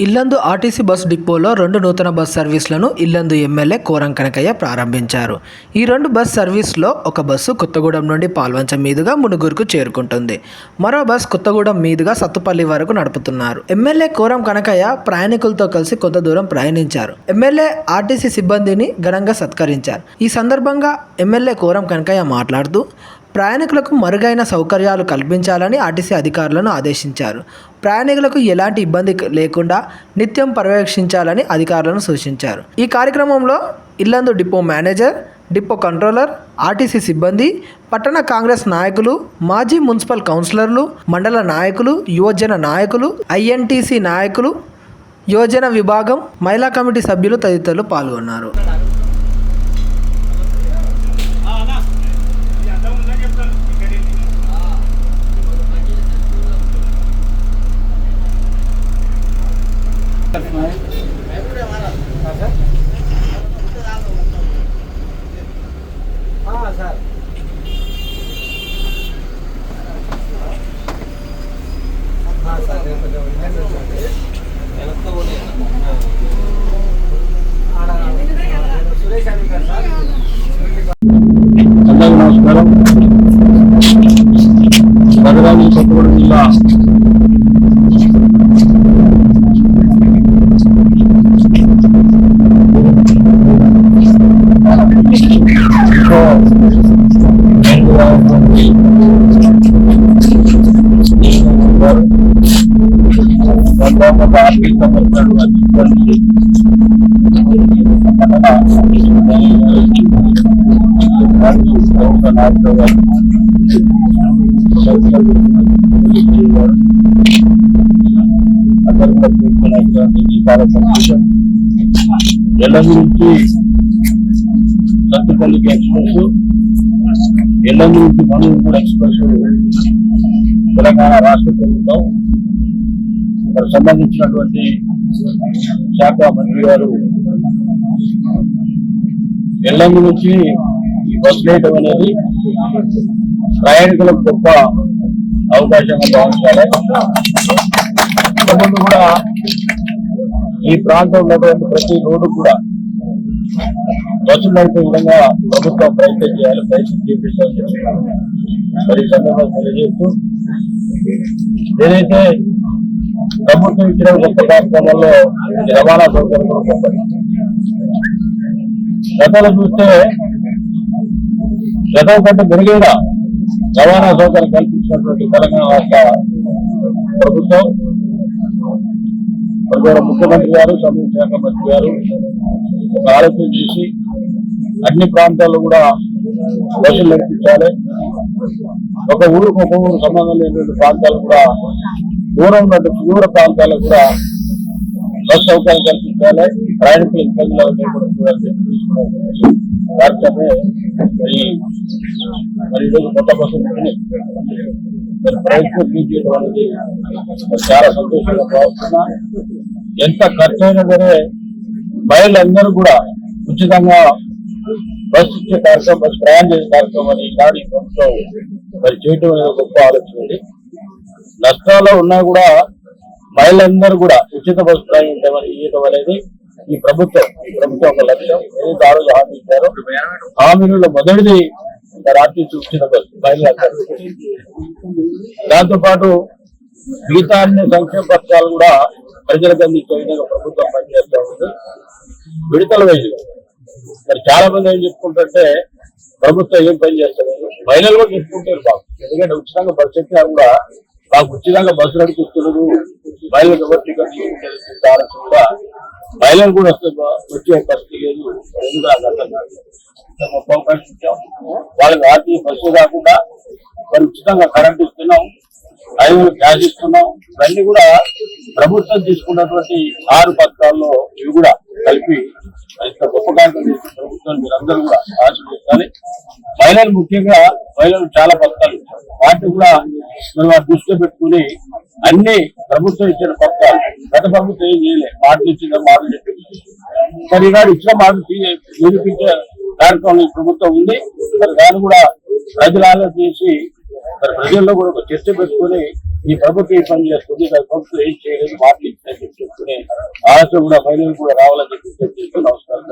Yellandu RTC bus డిపోలో రెండు నూతన బస్ సర్వీసులను ఇల్లందు ఎమ్మెల్యే కోరం కనకయ్య ప్రారంభించారు. ఈ రెండు బస్ సర్వీస్లో ఒక బస్సు కొత్తగూడెం నుండి పాల్వంచ మీదుగా మునుగురుకు చేరుకుంటుంది. మరో బస్ కొత్తగూడెం మీదుగా సత్తుపల్లి వరకు నడుపుతున్నారు. ఎమ్మెల్యే కోరం కనకయ్య ప్రయాణికులతో కలిసి కొంత దూరం ప్రయాణించారు. ఎమ్మెల్యే ఆర్టీసీ సిబ్బందిని ఘనంగా సత్కరించారు. ఈ సందర్భంగా ఎమ్మెల్యే కోరం కనకయ్య మాట్లాడుతూ ప్రయాణికులకు మరుగైన సౌకర్యాలు కల్పించాలని ఆర్టీసీ అధికారులను ఆదేశించారు. ప్రయాణికులకు ఎలాంటి ఇబ్బంది లేకుండా నిత్యం పర్యవేక్షించాలని అధికారులను సూచించారు. ఈ కార్యక్రమంలో Yellandu depot manager depot controller RTC సిబ్బంది పట్టణ కాంగ్రెస్ నాయకులు మాజీ మున్సిపల్ కౌన్సిలర్లు మండల నాయకులు యువజన నాయకులు ఐఎన్టీసీ నాయకులు యువజన విభాగం మహిళా కమిటీ సభ్యులు తదితరులు పాల్గొన్నారు సార్ సార్ రేపు కొంచెం వినండి వచ్చండి. ఆడ సురేష్ అని గారు సార్. అందరికీ నమస్కారం. భద్రాద్రి కొత్తగూడెం జిల్లా వందల ఎల్ల గురించి సత్తుపల్లికి ఎక్స్ప్రెస్ ఎల్ల గురించి ఎక్స్ప్రెస్ తెలంగాణ రాష్ట్ర ప్రభుత్వం సంబంధించినటువంటి శాఖ మంత్రి గారు ఎల్లందు నుంచి ఈ బస్ వేయడం అనేది ప్రయాణికులకు గొప్ప అవకాశంగా భావించాలి. ఇంతకుముందు కూడా ఈ ప్రాంతంలో ఉన్నటువంటి ప్రతి రోడ్డు కూడా బస్సులు నడిపే విధంగా ప్రభుత్వం ప్రయత్నం చేయాలి ప్రయత్నం చేపిస్తామని మరి సందర్భంగా తెలియజేస్తూ ఏదైతే ప్రభుత్వం ఇచ్చిన గొప్ప కార్యక్రమాల్లో రవాణా సౌకర్యం గతంలో చూస్తే గతం కంటే మెరుగైన రవాణా సౌకర్యం కల్పించినటువంటి తెలంగాణ రాష్ట్ర ప్రభుత్వం మరి ముఖ్యమంత్రి గారు సమయ శాఖ మంత్రి గారు ఒక ఆలోచన చేసి అన్ని ప్రాంతాల్లో కూడా బస్సులు నడిపించాలి. ఒక ఊరు ఒక ఊరు సంబంధం లేనటువంటి ప్రాంతాలు కూడా దూరం ఉన్నటువంటి దూర ప్రాంతాలకు కూడా బస్ సౌకర్యం కల్పించాలి. ప్రయాణికుల ఇబ్బందులు లేకుండా కూడా చెప్పి కార్యక్రమే మరి మరి ఈరోజు కొత్త బస్సు మరి ప్రయత్నం తీసేయడం అనేది చాలా సంతోషంగా భావిస్తున్నా ఎంత ఖర్చు అయినా సరే మహిళలందరూ కూడా ఉచితంగా బస్సు ఇచ్చే కార్యక్రమం బస్సు ప్రయాణం చేసే కార్యక్రమం అని ఈనాడు ఈ ప్రభుత్వం మరి చేయటం అనేది గొప్ప ఆలోచన నష్టాల్లో ఉన్నా కూడా మహిళలందరూ కూడా ఉచిత బస్సు ప్రయాణం ఇవ్వడం అనేది ఈ ప్రభుత్వం ఈ ప్రభుత్వం ఒక లక్ష్యం. ఏదైతే ఆ రోజు హామీ ఇచ్చారో హామీలో మొదటిది ఆర్టీసీ ఉచిత బస్సు మహిళలందరూ. దాంతోపాటు మిగతా అన్ని సంక్షేమ పథకాలు కూడా ప్రజలకు అందించే విధంగా ప్రభుత్వం పనిచేస్తూ ఉంది. విడతల వైద్యులు మరి చాలా మంది ఏం చెప్పుకుంటుంటే ప్రభుత్వం ఏం పని చేస్తలేదు. మహిళలు కూడా చెప్పుకుంటారు బాబు. ఎందుకంటే ఉచితంగా పరిస్థితి కూడా మాకు ఉచితంగా బస్సు నడిపిస్తున్నారు. మహిళలకు ఎవరు టికెట్ తీసుకుంటారు ఆలోచన కూడా మహిళలు కూడా వస్తే వచ్చే పరిస్థితి లేదు. ఎందుకు గొప్ప అవకాశం ఇచ్చాం. వాళ్ళకి ఆర్థిక బస్సు కాకుండా మరి ఉచితంగా కరెంట్ ఇస్తున్నాం. రైలు గ్యాస్ ఇస్తున్నాం. ఇవన్నీ కూడా ప్రభుత్వం తీసుకున్నటువంటి ఆరు పథకాల్లో ఇవి కూడా కలిపి ఇంత గొప్ప కార్యక్రమం ప్రభుత్వం మీరందరూ కూడా ఆశీర్వదించాలి. మహిళలు ముఖ్యంగా మహిళలు చాలా పథకాలు వాటిని కూడా మరి వారు దృష్టిలో పెట్టుకుని అన్ని ప్రభుత్వం ఇచ్చిన పథకాలు గత ప్రభుత్వం ఏం చేయలే మాటలు ఇచ్చిన మాటలు చెప్పింది. మరి ఈనాడు ఇచ్చిన మాటలు తీ- నిరూపించే కార్యక్రమం ఈ ప్రభుత్వం ఉంది. మరి దాన్ని కూడా ప్రజలు ఆలోచన చేసి మరి ప్రజల్లో కూడా ఒక చర్చ పెట్టుకుని ఈ ప్రభుత్వం ఈ పని చేస్తుంది దాని ప్రభుత్వం ఏం చేయలేదు మాటలు ఇచ్చిందని చెప్పి చెప్పుకునే ఆలోచన కూడా ఫైనల్ కూడా రావాలని చెప్పి చెప్తూ నమస్కారం.